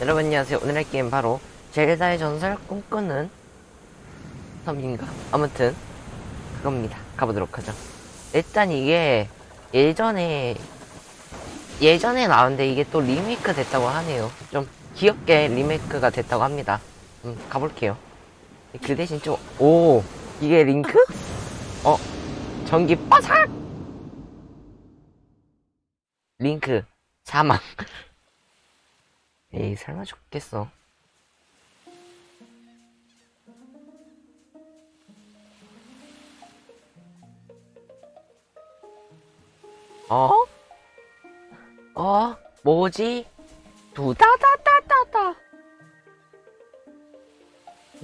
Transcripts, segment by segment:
여러분 안녕하세요. 오늘 할 게임 바로 젤다의 전설 꿈꾸는 섬인가? 아무튼 그겁니다. 가보도록 하죠. 일단 이게 예전에 예전에 나왔는데 이게 또 리메이크 됐다고 하네요. 좀 귀엽게 리메이크가 됐다고 합니다. 음, 가볼게요. 그 대신 좀, 오, 이게 링크? 어, 전기 빠삭! 링크, 사망. 에이, 설마 죽겠어. 어? 어? 뭐지? 두다다다다다.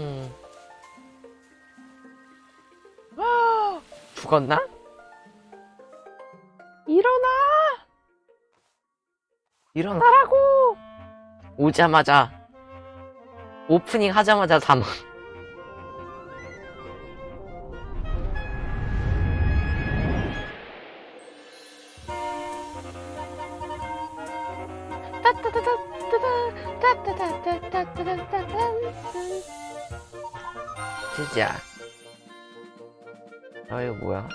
음. 아, 죽었나? 일어나! 일어나라고! 오자마자 오프닝 하자마자 사망. 진짜. 아 이거 뭐야?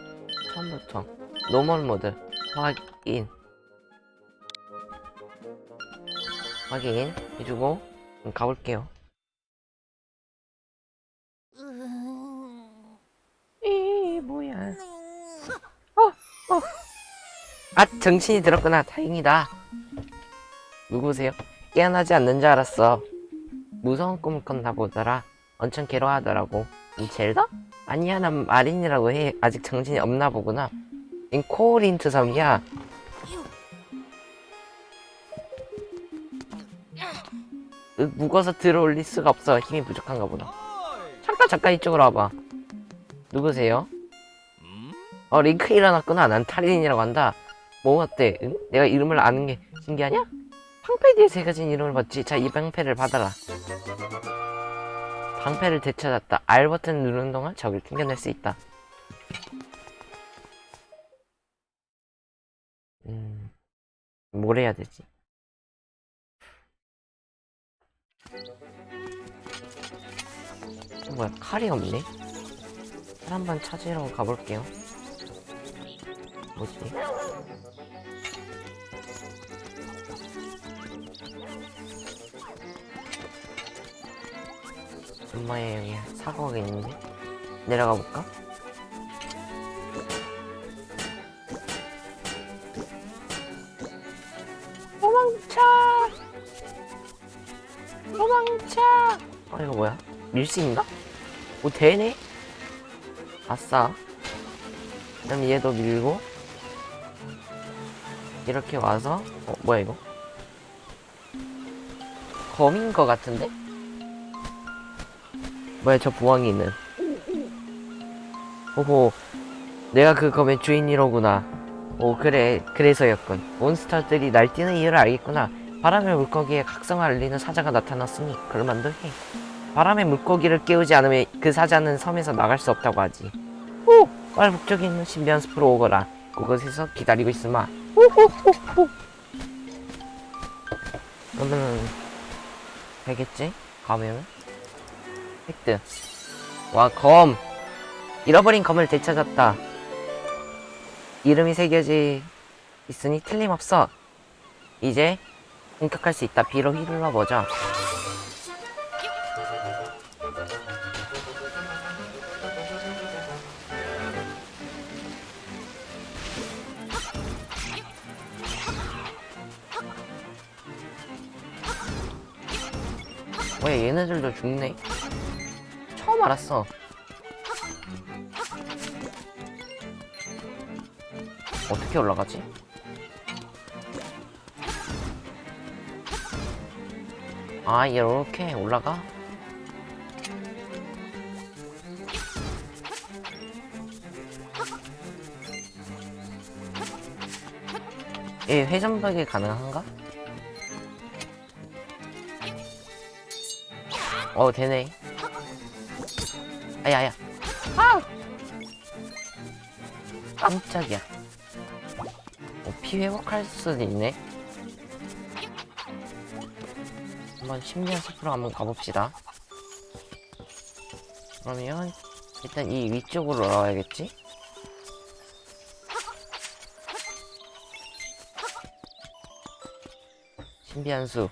처음부터 노멀 모드 확인 확인 해주고 음, 가볼게요. 이 뭐야? 어, 어. 아 정신이 들었구나. 다행이다. 누구세요? 깨어나지 않는 줄 알았어. 무서운 꿈을 꿨나 보더라. 엄청 괴로워하더라고. 이 젤다? 아니야, 난 마린이라고 해. 아직 정신이 없나 보구나. 인 코린트 섬이야. 으, 무거워서 들어올릴 수가 없어. 힘이 부족한가 보다. 잠깐, 잠깐 이쪽으로 와봐. 누구세요? 어, 링크 일어났구나. 난 타린이라고 한다. 뭐 어때? 응? 내가 이름을 아는 게 신기하냐? 방패 뒤에 새 가진 이름을 봤지. 자, 이 방패를 받아라. 방패를 되찾았다. R 버튼 누르는 동안 적을 튕겨낼 수 있다. 음, 뭘 해야 되지? 뭐야, 칼이 없네? 칼 한 번 찾으러 가볼게요. 뭐지? 엄마의 여기 사과가 있는데 내려가 볼까? 아 이거 뭐야? 밀수 있나? 오 되네? 아싸 그럼 얘도 밀고 이렇게 와서 어 뭐야 이거? 검인 거 같은데? 뭐야 저 부엉이는 오호 내가 그 검의 주인이로구나 오 그래 그래서였군 몬스터들이 날뛰는 이유를 알겠구나 바람의 물고기에 각성을 알리는 사자가 나타났으니 그럴만도 해 바람의 물고기를 깨우지 않으면 그 사자는 섬에서 나갈 수 없다고 하지 오! 빨리 북쪽에 있는 신비한 숲으로 오거라 그곳에서 기다리고 있으마 호호호호 그러면은 되겠지? 가면은 획득. 와, 검. 잃어버린 검을 되찾았다. 이름이 새겨져 있으니 틀림없어. 이제 공격할 수 있다. 비로 휘둘러보자. 얘네들도 죽네? 처음 알았어. 어떻게 올라가지? 아, 이렇게 올라가? 이 회전박이 가능한가? 어, 되네. 아야야. 아! 깜짝이야. 어, 피 회복할 수도 있네. 한번 신비한 숲으로 한번 가봅시다. 그러면 일단 이 위쪽으로 올라와야겠지? 신비한 숲.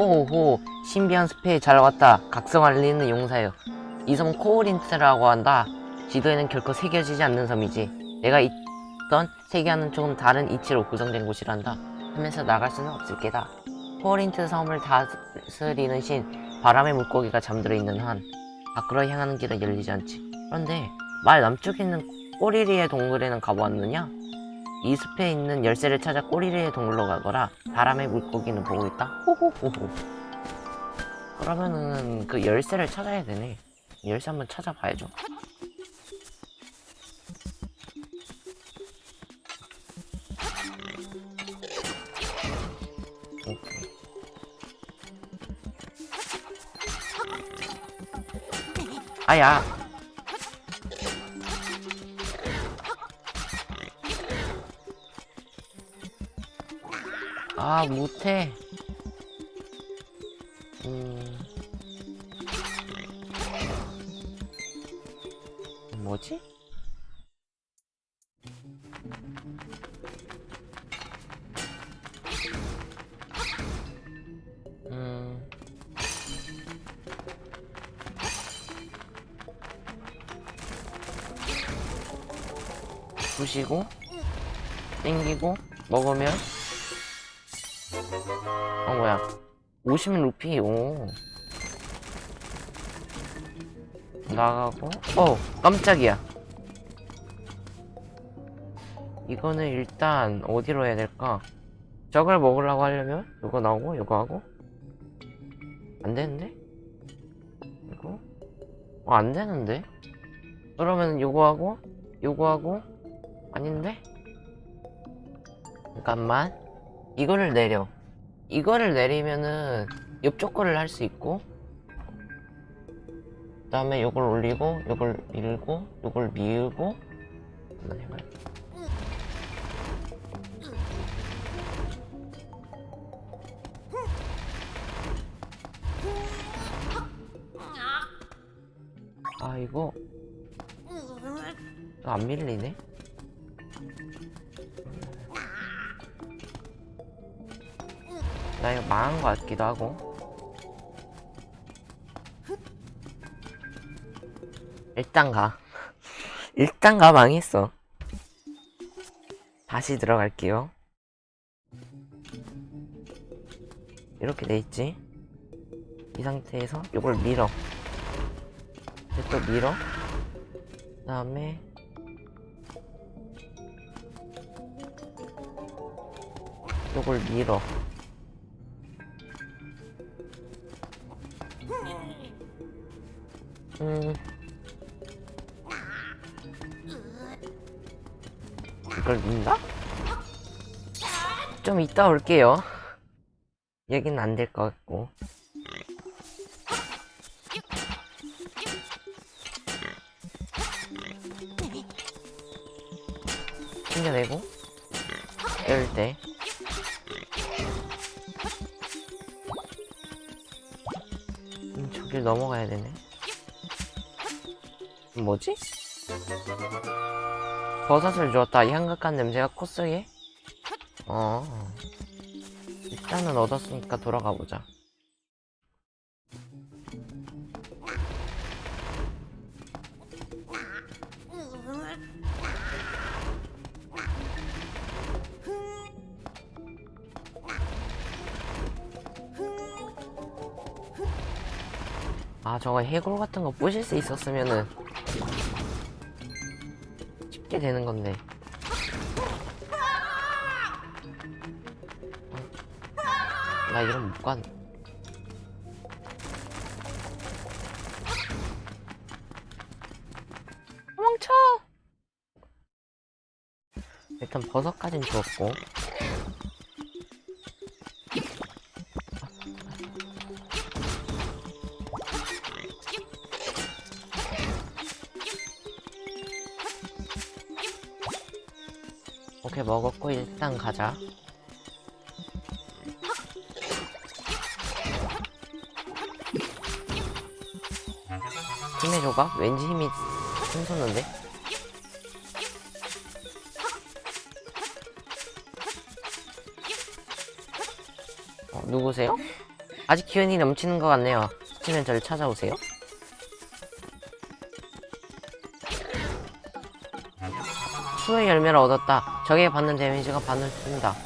호호호 신비한 숲에 잘 왔다. 각성 알리는 용사여. 이 섬 코오린트라고 한다. 지도에는 결코 새겨지지 않는 섬이지. 내가 있던 세계와는 조금 다른 이치로 구성된 곳이란다. 하면서 나갈 수는 없을 게다. 코오린트 섬을 다스리는 신 바람의 물고기가 잠들어 있는 한 밖으로 향하는 길은 열리지 않지. 그런데 말 남쪽에 있는 꼬리리의 동굴에는 가보았느냐? 이 숲에 있는 열쇠를 찾아 꼬리리의 동굴로 가거라. 바람의 물고기는 보고 있다. 호호호호. 그러면은 그 열쇠를 찾아야 되네. 열쇠 한번 찾아봐야죠. 아야 아 못해. 음 뭐지? 음. 부시고 땡기고 먹으면 어 뭐야? 50 루피 오 나가고? 어 깜짝이야. 이거는 일단 어디로 해야 될까? 저걸 먹으려고 하려면 이거 나오고 이거 하고? 안 되는데? 이거? 어 안 되는데? 그러면 요거 하고 요거 하고? 아닌데? 잠깐만. 이거를 내려 이거를 내리면은 옆쪽 거를 할 수 있고 그 다음에 요걸 올리고 요걸 밀고 요걸 밀고 아 이거 안 밀리네 나 이거 망한 거 같기도 하고. 일단 가. 일단 가 망했어. 다시 들어갈게요. 이렇게 돼있지? 이 상태에서 이걸 밀어. 또 밀어. 그 다음에 이걸 밀어 음. 이걸 민다? 좀 이따 올게요. 여기는 안될 것 같고. 챙겨내고, 이럴 때. 길 넘어가야 되네. 뭐지? 버섯을 주었다. 이 향긋한 냄새가 코 속에? 어. 일단은 얻었으니까 돌아가 보자. 저거 해골 같은 거 부실 수 있었으면은 쉽게 되는 건데. 어? 나 이런 못 간. 도망쳐! 일단 버섯까진 주었고. 먹었고 일단 가자 힘의 조각? 왠지 힘이 샘솟는데? 어, 누구세요? 아직 기운이 넘치는 것 같네요. 스치면 저를 찾아오세요. 수의 열매를 얻었다. 적에게 받는 데미지가 반을 줍니다.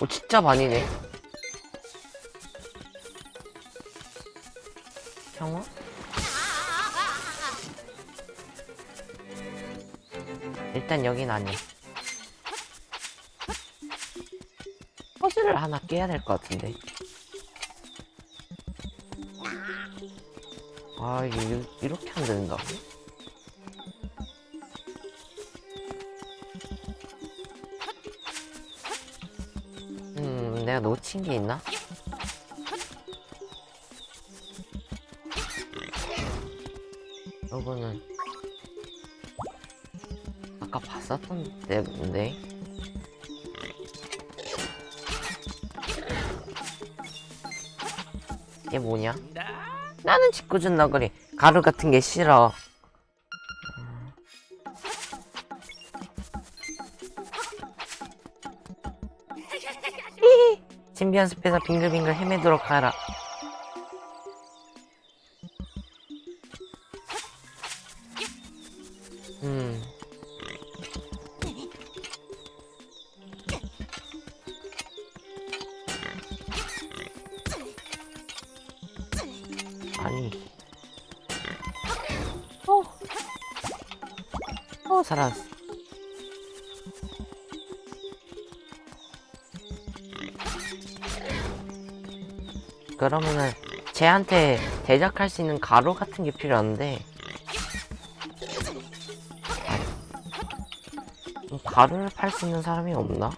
오, 진짜 많이네. 평화? 일단 여긴 아니야. 퍼즐을 하나 깨야 될 것 같은데. 아, 이게 이- 이렇게 안 된다고? 음, 내가 놓친 게 있나? 요거는 아까 봤었던 데인데. 이게 뭐냐? 나는 짓궂은 너구리. 가루 같은 게 싫어. 신비한 숲에서 빙글빙글 헤매도록 하라. 음 살았어. 그러면은 쟤한테 대적할 수 있는 가루 같은 게 필요한데 아, 가루를 팔 수 있는 사람이 없나?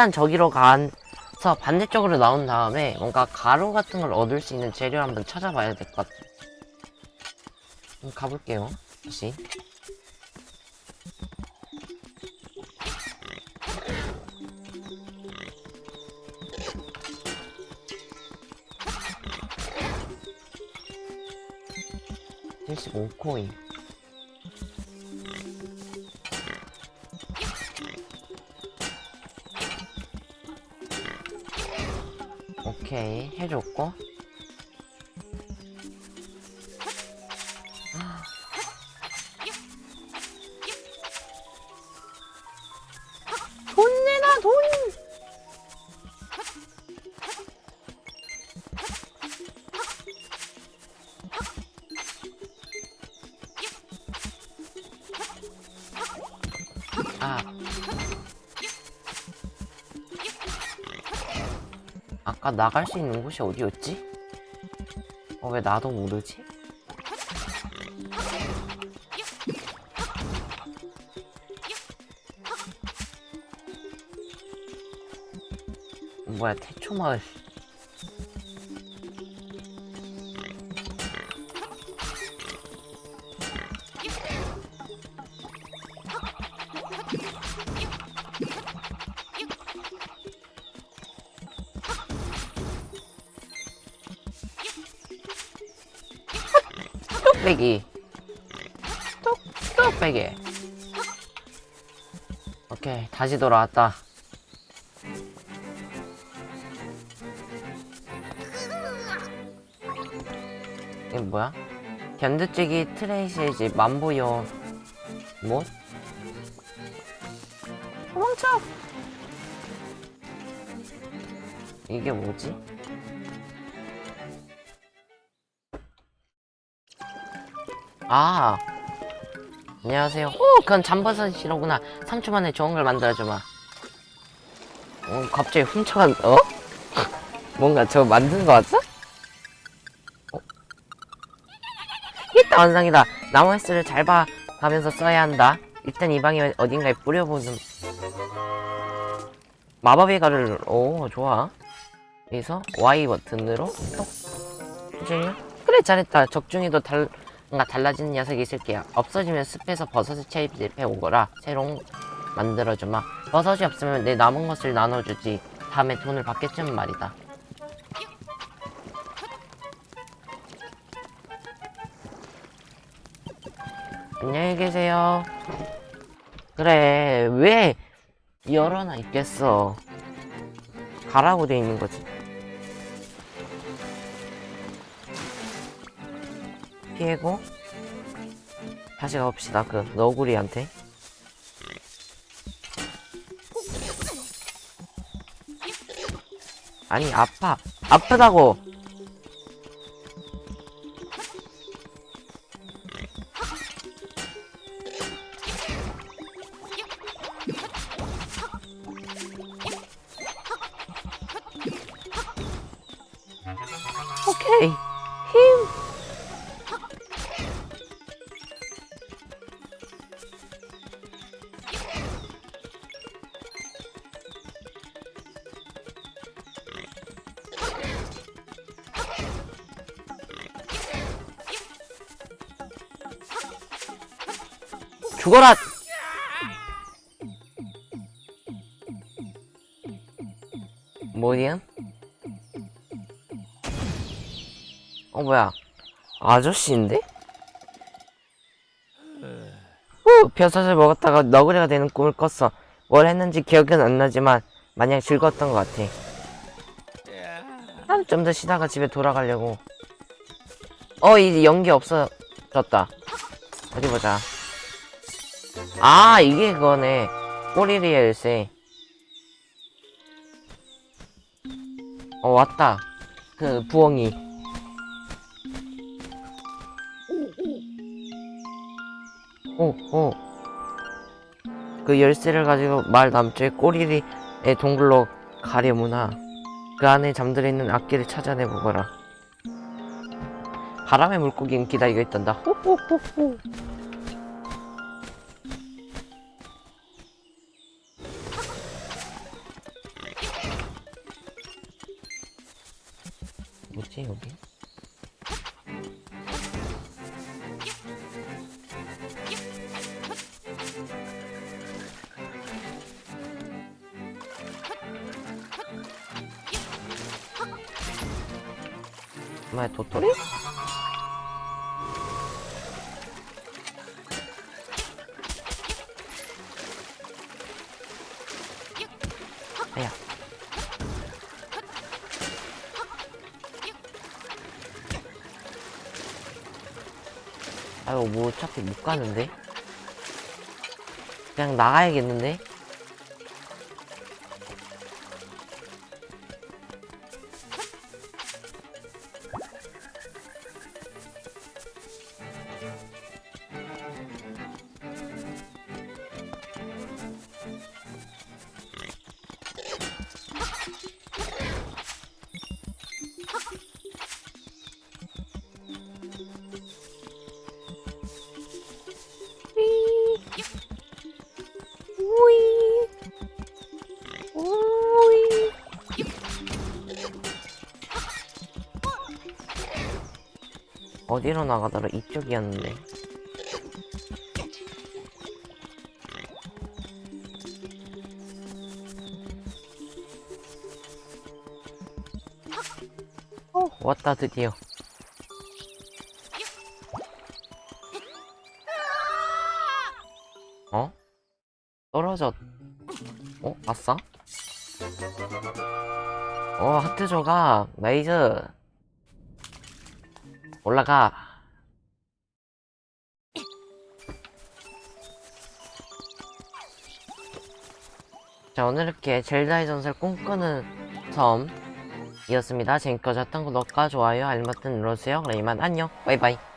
일단 저기로 가서 반대쪽으로 나온 다음에 뭔가 가루 같은 걸 얻을 수 있는 재료를 한번 찾아봐야 될 것 같아. 음, 가볼게요. 다시. 칠십오 코인. 해줬고 아까 나갈 수 있는 곳이 어디였지? 어, 왜 나도 모르지? 뭐야, 태초마을. 뚝배기 뚝 뚝배기 오케이 다시 돌아왔다 이게 뭐야? 견드찌기 트레이시지 만보여 뭐? 도망쳐 이게 뭐지? 아. 안녕하세요. 오 그건 잠버섯이로구나. 3초 만에 좋은 걸 만들어주마 어 갑자기 훔쳐간 어? 뭔가 저거 만든 거 같아? 어? 있다 완성이다. 나무 횟수를 잘 봐가면서 써야 한다. 일단 이 방에 어딘가에 뿌려보는. 마법의 가루를 오 좋아. 여기서 Y 버튼으로 톡. 이제. 그래 잘했다. 적중에도 달 뭔가 달라지는 녀석이 있을게요. 없어지면 숲에서 버섯을 채집해 오거라. 새로운 만들어주마. 버섯이 없으면 내 남은 것을 나눠주지. 다음에 돈을 받겠지만 말이다. 안녕히 계세요. 그래 왜 열어놔 있겠어? 가라고 돼 있는 거지 피해고. 다시 가봅시다 그 너구리한테. 아니 아파. 아프다고 죽어라! 뭐냐? 어 뭐야 아저씨인데? 후 벼섯을 먹었다가 너구리가 되는 꿈을 꿨어 뭘 했는지 기억은 안 나지만 마냥 즐거웠던 것 같아 난 좀 더 쉬다가 집에 돌아가려고 어 이제 연기 없어졌다 어디 보자 아 이게 그거네. 꼬리리 열쇠. 어 왔다. 그 부엉이. 오오. 그 열쇠를 가지고 말 남쪽의 꼬리리의 동굴로 가려무나 그 안에 잠들어 있는 악기를 찾아내 보거라. 바람의 물고기는 기다리고 있단다. 호호호호 뭐야 도토리? 아야. 아유 뭐 어차피 못 가는데? 그냥 나가야겠는데 어디로 나가더라? 이쪽이었는데 왔다 드디어 어? 떨어졌 어? 아싸? 어 하트 조각 나이스 올라가 자 오늘 이렇게 젤다의 전설 꿈꾸는 섬 이었습니다. 재밌게 보셨던 구독과 좋아요, 알림 버튼 눌러주세요. 그럼 이만 안녕. 바이바이.